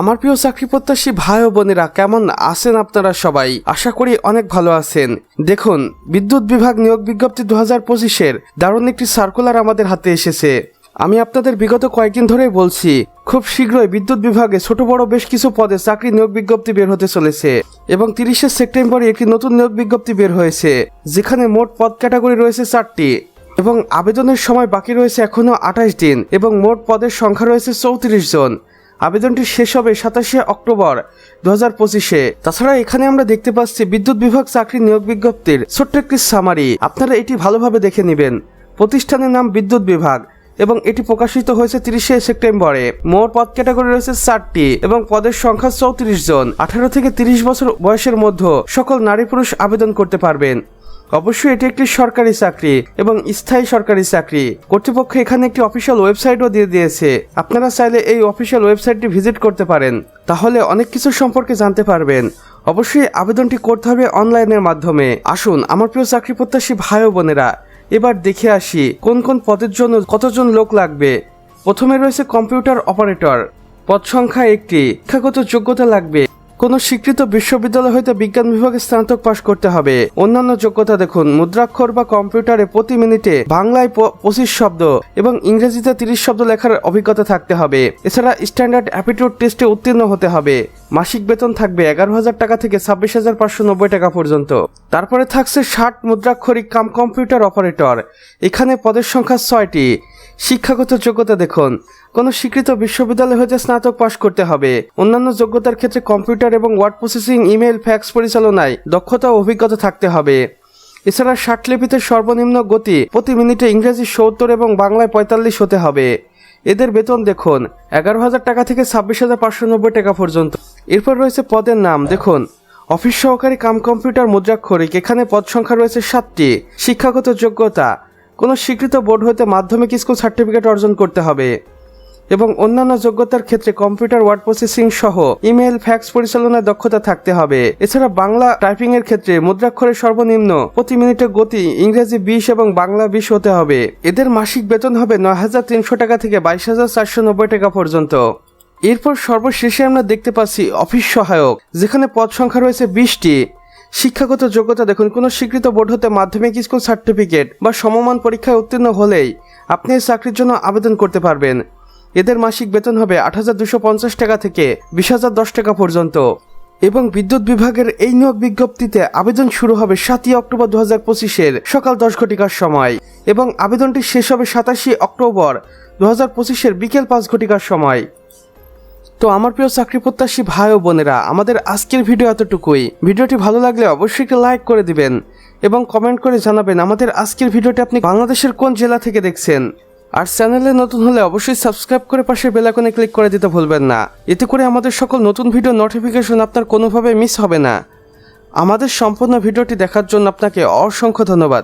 আমার প্রিয় চাকরি প্রত্যাশী ভাই ও বোনেরা, কেমন আছেন আপনারা সবাই? আশা করি অনেক ভালো আছেন। দেখুন, বিদ্যুৎ বিভাগ নিয়োগ বিজ্ঞপ্তি দু হাজার পঁচিশের দারুণ একটি সার্কুলার আমাদের হাতে এসেছে। আমি আপনাদের বিগত কয়েকদিন ধরেই বলছি, খুব শীঘ্রই বিদ্যুৎ বিভাগে ছোট বড় বেশ কিছু পদে চাকরি নিয়োগ বিজ্ঞপ্তি বের হতে চলেছে এবং তিরিশে সেপ্টেম্বরে একটি নতুন নিয়োগ বিজ্ঞপ্তি বের হয়েছে, যেখানে মোট পদ ক্যাটাগরি রয়েছে চারটি এবং আবেদনের সময় বাকি রয়েছে এখনও আঠাশ দিন এবং মোট পদের সংখ্যা রয়েছে চৌত্রিশ জন। আবেদনটি শেষ হবে সাতাশে অক্টোবর দু হাজার পঁচিশে। তাছাড়া এখানে আমরা দেখতে পাচ্ছি বিদ্যুৎ বিভাগ চাকরি নিয়োগ বিজ্ঞপ্তির ছোট্ট একটি সামারি আপনারা এটি ভালোভাবে দেখে নেবেন। প্রতিষ্ঠানের নাম বিদ্যুৎ বিভাগ এবং এটি প্রকাশিত হয়েছে তিরিশে সেপ্টেম্বরে। মোট পদ ক্যাটাগরি রয়েছে চারটি এবং পদের সংখ্যা চৌত্রিশ জন। আঠারো থেকে তিরিশ বছর বয়সের মধ্যে সকল নারী পুরুষ আবেদন করতে পারবেন। অবশ্যই এটি একটি সরকারি চাকরি এবং স্থায়ী সরকারি চাকরি। কর্তৃপক্ষ এখানে একটি অফিসিয়াল ওয়েবসাইটও দিয়ে দিয়েছে। আপনারা চাইলে এই অফিসিয়াল ওয়েবসাইটটি ভিজিট করতে পারেন। তাহলে অনেক কিছু সম্পর্কে জানতে পারবেন। অবশ্যই আবেদনটি করতে হবে অনলাইনের মাধ্যমে। আসুন, আমার প্রিয় চাকরি প্রত্যাশী ভাই ও বোনেরা, এবার দেখে আসি কোন কোন পদের জন্য কতজন লোক লাগবে। প্রথমে রয়েছে কম্পিউটার অপারেটর পদ সংখ্যা একটি। শিক্ষাগত যোগ্যতা লাগবে। কোনো স্বীকৃত বিশ্ববিদ্যালয় হইতে বিজ্ঞান বিভাগে স্নাতক পাশ করতে হবে। অন্যান্য যোগ্যতা দেখুন, মুদ্রাক্ষর বা কম্পিউটারে প্রতি মিনিটে বাংলায় পঁচিশ শব্দ এবং ইংরেজিতে তিরিশ শব্দ লেখার অভিজ্ঞতা থাকতে হবে। এছাড়া স্ট্যান্ডার্ড অ্যাপিটিউড টেস্টে উত্তীর্ণ হতে হবে। মাসিক বেতন থাকবে এগারো হাজার টাকা থেকে ছাব্বিশ হাজার পাঁচশো নব্বই টাকা পর্যন্ত। তারপরে থাকছে ষাট মুদ্রাক্ষরিক কাম কম্পিউটার অপারেটর। এখানে পদের সংখ্যা ছয়টি। শিক্ষাগত যোগ্যতা দেখুন। কোনো স্বীকৃত বিশ্ববিদ্যালয় হতে স্নাতক পাশ করতে হবে। অন্যান্য যোগ্যতার ক্ষেত্রে কম্পিউটার এবং ওয়ার্ড প্রসেসিং ইমেল ফ্যাক্স পরিচালনায় দক্ষতা ও অভিজ্ঞতা থাকতে হবে। এছাড়া ষাটলিপিতে সর্বনিম্ন গতি প্রতি মিনিটে ইংরেজি সত্তর এবং বাংলায় পঁয়তাল্লিশ হতে হবে। এদের বেতন দেখুন, এগারো হাজার টাকা থেকে ছাব্বিশ হাজার পাঁচশো নব্বই টাকা পর্যন্ত। এরপর রয়েছে পদের নাম, দেখুন। অফিস সহকারী কাম কম্পিউটার মুদ্রাক্ষরিক এখানে পদ সংখ্যা রয়েছে সাতটি। শিক্ষাগত যোগ্যতা, কোনো স্বীকৃত বোর্ড হতে মাধ্যমিক স্কুল সার্টিফিকেট অর্জন করতে হবে। এবং অন্যান্য যোগ্যতার ক্ষেত্রে কম্পিউটার ওয়ার্ড প্রসেসিং সহ ইমেল ফ্যাক্স পরিচালনায় দক্ষতা থাকতে হবে। এছাড়া বাংলা টাইপিং এর ক্ষেত্রে মুদ্রাক্ষরের সর্বনিম্ন প্রতি মিনিটে গতি ইংরেজি বিশ এবং বাংলা বিশ হতে হবে। এদের মাসিক বেতন হবে নয় হাজার তিনশো টাকা থেকে বাইশ হাজার চারশো নব্বই টাকা পর্যন্ত। এরপর সর্বশেষে আমরা দেখতে পাচ্ছি অফিস সহায়ক, যেখানে পদ সংখ্যা রয়েছে বিশটি। শিক্ষাগত যোগ্যতা, দেখুন, কোনো স্বীকৃত বোর্ড হতে মাধ্যমিক স্কুল সার্টিফিকেট বা সমমান পরীক্ষায় উত্তীর্ণ হলেই আপনি এই চাকরির জন্য আবেদন করতে পারবেন। এদের মাসিক বেতন হবে আট টাকা থেকে বিশ টাকা পর্যন্ত। এবং বিদ্যুৎ বিভাগের এই নিয়োগ বিজ্ঞপ্তিতে আবেদন শুরু হবে সাতই অক্টোবর দু হাজার পঁচিশের সকাল দশ ঘটিকার সময় এবং আবেদনটি শেষ হবে সাতাশি অক্টোবর দু হাজার পঁচিশের বিকেল পাঁচ ঘটিকার সময়। তো আমার প্রিয় চাকরি প্রত্যাশী ভাই ও বোনেরা, আমাদের আজকের ভিডিও এতটুকুই। ভিডিওটি ভালো লাগলে অবশ্যই লাইক করে দিবেন এবং কমেন্ট করে জানাবেন আমাদের আজকের ভিডিওটি আপনি বাংলাদেশের কোন জেলা থেকে দেখছেন। আর চ্যানেলে নতুন হলে অবশ্যই সাবস্ক্রাইব করে পাশে বেলাকনে ক্লিক করে দিতে ভুলবেন না। এতে করে আমাদের সকল নতুন ভিডিও নোটিফিকেশন আপনার কোনোভাবে মিস হবে না। আমাদের সম্পূর্ণ ভিডিওটি দেখার জন্য আপনাকে অসংখ্য ধন্যবাদ।